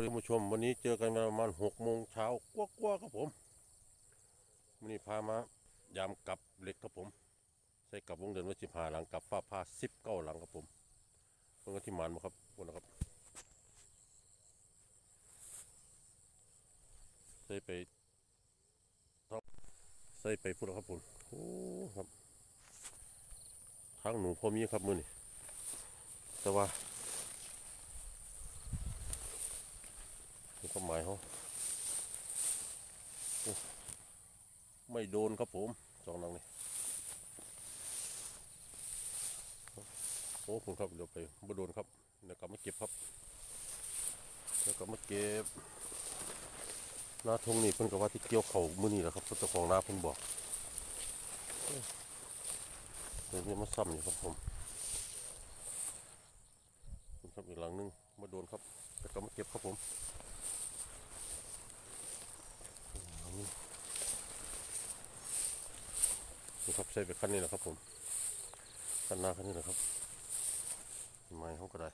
ท่านผู้ชมวันนี้เจอกันประมาณหกโมงเช้ากว่าๆครับผมวันนี้พามายามกลับเหล็กครับผม ใส่กับวงเดินว้สิบห้าหลังกับฟ้าผ้าสิบเก้าหลังครับผมเพิ่นก็ที่มานมาครับคนนะครับ ใส่ไปต้องใส่ไปพูดแล้วครับผมโอ้ครับทางหนูพอมีครับมือนี่แต่ว่า ก็หมายเขาไม่โดนครับผมสองหลังนี่โอ้ผมครับเดี๋ยวไปไม่โดนครับเดี๋ยวกลับมาเก็บครับเดี๋ยวกลับมาเก็บหน้าทงนี่เพิ่นก็ว่าที่เกี่ยวเขามื้อนี้แหละครับเจ้าของนาเพิ่นบอกเดี๋ยวนี้มาซ้ำอยู่ครับผมมครับอีกหลังนึงมาโดนครับเดี๋ยวกลับมาเก็บครับผม นี่ครับใส่ไปคันนี้แหละครับผมคันหน้าคันนี้แหละครับไม้เขาก็ได้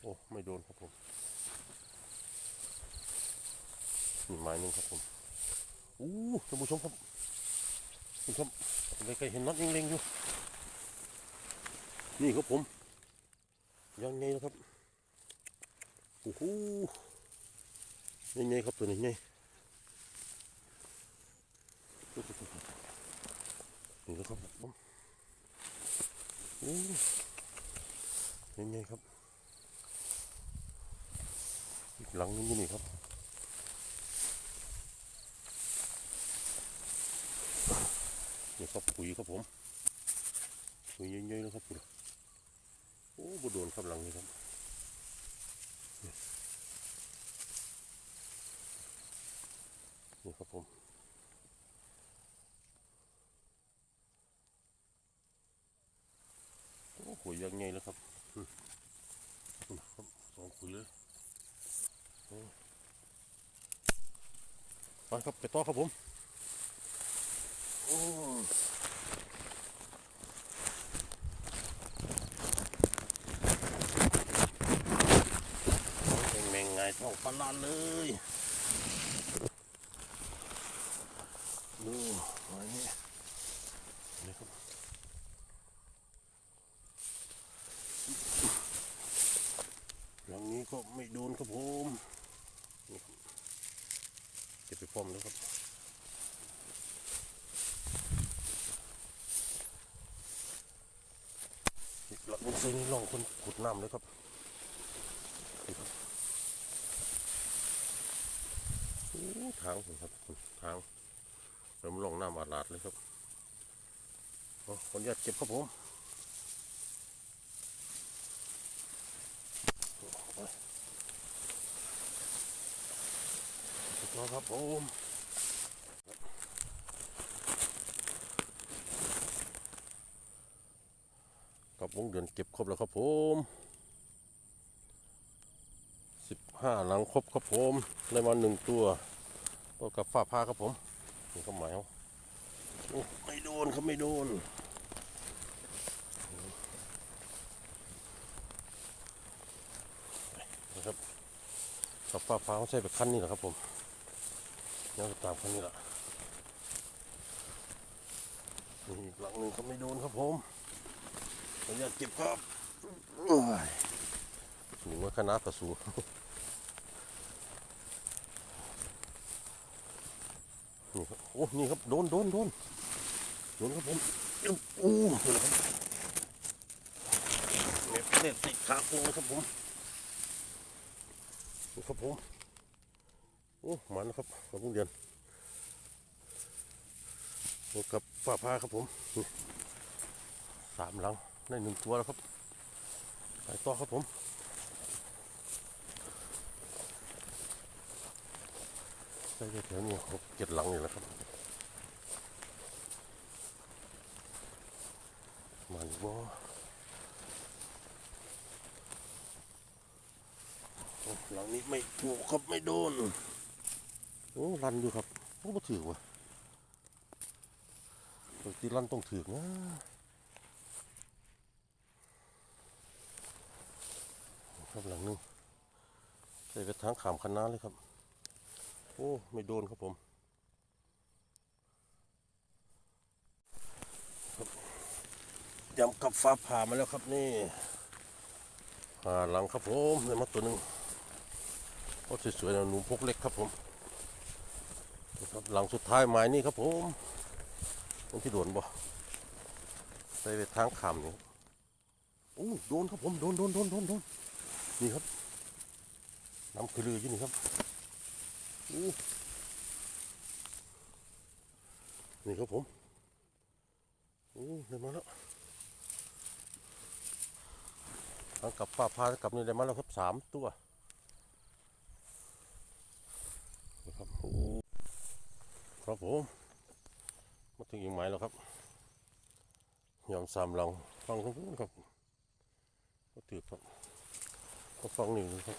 โอ้ไม่โดนครับผมนี่ไม้หนึงครับผมอู้ท่านผู้ชมครับท่านผู้ชมไม่เคยเห็นน็อตยิงเล็งๆอยู่นี่ครับผมยังไงนะครับโอ้โหยังไงครับตัวนี้ไง นี่นะครับผมโอ้ยังไงครับอีกหลังนึงนี่ครับนี่ครับปุ๋ยครับผมปุ๋ยเยอะๆนะครับปุ๋ยโอ้บโดนครับหลังนี้ครับนี่นี่ครับผม โอ้ขุยยังไงแล้วครับอืมอืมครับสองขุยเลยโอ้ ไปครับไปต่อครับผมโอ้แมงแมงไงท้องปลาลานเลยดูไว้นี่นี่ครับหลังนี้ก็ไม่โดนครับผมนี่ครับเก็บไปพร้อมแล้วครับอีกหลังนึงใส่นี่ลองคนขุดน้ำเลยครับทางครับทางเริ่มลองน้ำอาลาดเลยครับอาขออนุญาตเก็บครับผม ถูกต้องครับผมกับวงเดือนเก็บครบแล้วครับผมสิบห้าหลังครบครับผมได้มาหนึ่งตัวตัวกับฝ้าผ้าครับผมนี่ก็หมายเอาไม่โดนครับไม่โดนนะครับกับฝ้าผ้าเขาใช้แบบคันนี่แหละครับผม ยังตามคนนี้ละนี่อีกหลังหนึ่งเขาไม่โดนครับผมขออนุญาตเก็บครับโอ้ยหนึ่งว่าคณะประสูนี่ครับโอ้นี่ครับโดนโดนโดนโดนครับผมอึ๊บอู้นี่นครับเน็ตติดขาโค้งครับผมครับผม โอ้หมันะครับขอบคุณเดือนโอ้กับฝ้าผ้าครับผมสามหลังได้หนึ่งตัวแล้วครับไปต่อครับผมใส่แถวนี้หกเจ็ดหลังนี่แหละครับมาดีบ่หลังนี้ไม่ถูกครับไม่โดน โอ้รันอยู่ครับโอ้บ่ถือว่ะปกติรันต้องถือนะครับหลังนึงใส่กระถางขามคันนาเลยครับ โอ้ไม่โดนครับผมยำกับฟ้าผ่ามาแล้วครับนี่ผ่าหลังครับผมได้มาตัวหนึ่งโอ้สวยๆนะหนูพกเล็กครับผม ครับหลังสุดท้ายไม้นี่ครับผมมันที่โดนบ่ใส่ไปทางขามนี่โอ้โดนครับผมโดนโดนโดนโดนโดนนี่ครับน้ำคือลืออยู่นี่ครับอู้นี่ครับผมโอ้ได้มาแล้วทั้งกับป้าพากับนี่ได้มาแล้วครับสามตัวนะครับโอ้ ครับผมมาถึงอีกหมายแล้วครับยอมสามลังฟังครับผมครับก็ถือครับก็ฟังหนี่นะครับ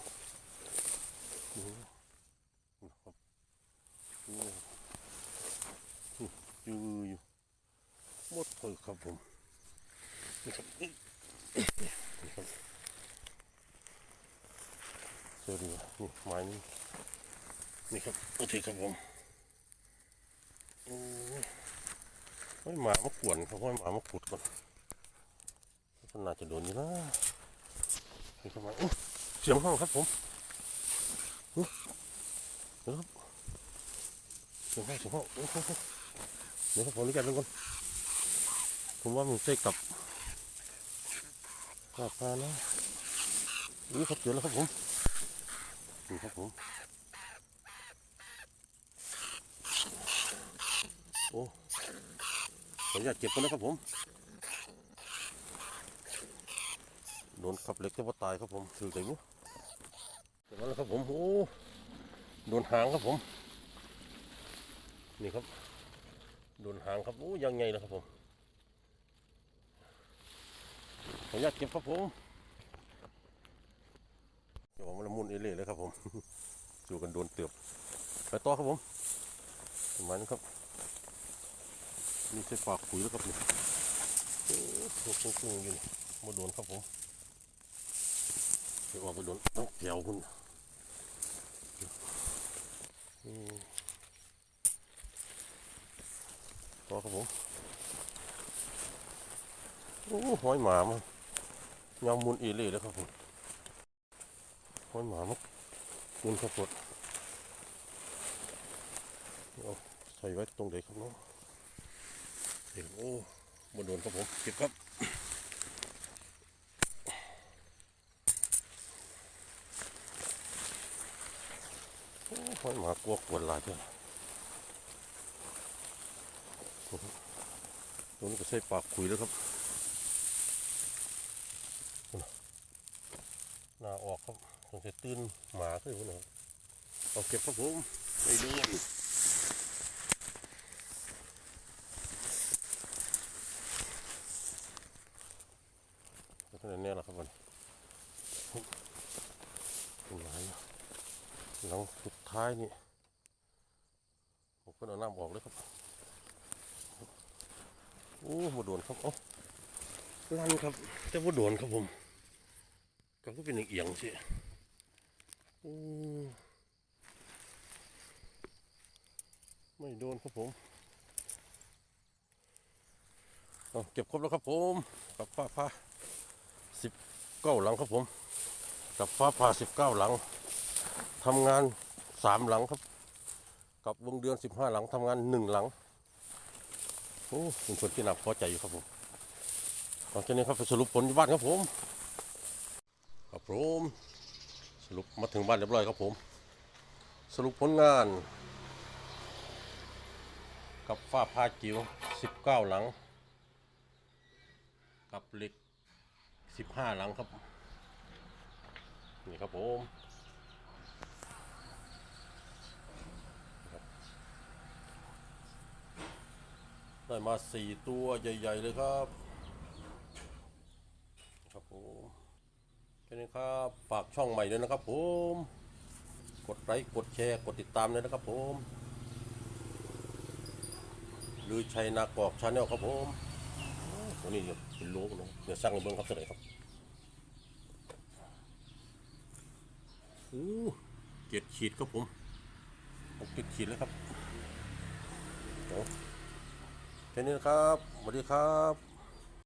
โอ้นะครับโอ้อยู่อยู่หมดเลยครับผมนี่ครับนี่ครับสวัสดีครับนี่ไม้นี่นี่ครับโอเคครับผมโอ้ย ไม่หมามากวนครับไม่หมามาขุดก่อนก็น่าจะโดนอยู่นะนี่ครับมเสียงห้องครับผมเดี๋ยวครับเสียงห้องเสียงห้องเดี๋ยวผมขออนุญาตลงก่อนผมว่ามันใส่กับกลับปลานะนี่ครับเจอแล้วครับผมนี่ครับผมโอ้ ขออนุญาตเก็บกันนะครับผมโดนขับเล็กจะว่าตายครับผมถือใจบุเก็บมาแล้วครับผมโอ้โดนหางครับผม นี่ครับโดนหางครับโอ้ยังไงนะครับผมขออนุญาตเก็บครับผมเดี๋ยวมันละมุนเอเล่เลยครับผมสู่กันโดนเตือบไปต่อครับผมประมาณนี้ครับ นี่ใส่ปากขุยแล้วครับนี่โอ้โหกุ้งๆอยู่นี่มาโดนครับผมเดี๋ยวออกไปโดนน้องแก้วคุณอืมต่อครับผม โอ้หอยหมามันยำมุนเอเล่แล้วครับผมหอยหมามันมุนข้าวสดเอาใส่ไว้ตรงไหนครับเน้อง เียวโอ้มาโดนครับผมเก็บครับโอ้หอยหมากวกวนหลายเจ้าตรงนี้ก็ใส่ปากคุยแล้วครับหน้าออกครับสงสัยตื่นหมาขึ้นพุ่นนะครับเอาเก็บครับผมไปดู ก็เท่านั้แน่ละครับวันนี้หลายหลังสุดท้ายนี่ผมก็เอาน้ำออกเลยครับโอ้บ่โดนครับเอ้าลั่นครับแต่บ่โดนครับผมก็ก็เป็นเอียงสิโอ้ไม่โดนครับผมเก็บครบแล้วครับผมกับฟ้าผ้า สิบเก้าหลังครับผม กับฟ้าผ่าสิบเก้าหลังทำงานสามหลังครับ กับวงเดือนสิบห้าหลังทำงานหนึ่งหลังโอ้เป็นคนที่น่าพอใจอยู่ครับผมหลังจากนี้ครับสรุปผลที่บ้านครับผมครับผมสรุปมาถึงบ้านเรียบร้อยครับผม สรุปผลงาน กับฝ้าผ้าจิ๋ว19 หลัง กับเหล็ก 15หลังครับ นี่ครับผมได้มาสี่ตัวใหญ่ ๆ เลยครับ ครับผมแค่นี้ครับ ฝากช่องใหม่ด้วยนะครับผม กดไลค์กดแชร์กดติดตามเลยนะครับผมลือชัยนากอกชาแนลครับผมัวนี้เดี๋ยวป็นโลกลงเดี๋ยวสร้างเบิ้งครับตัวไหนครับโอ้เจ็ดขีดครับผมหกเจ็ดขีดแล้วครับโอ้แค่นี้นะครับสวัสดีครับ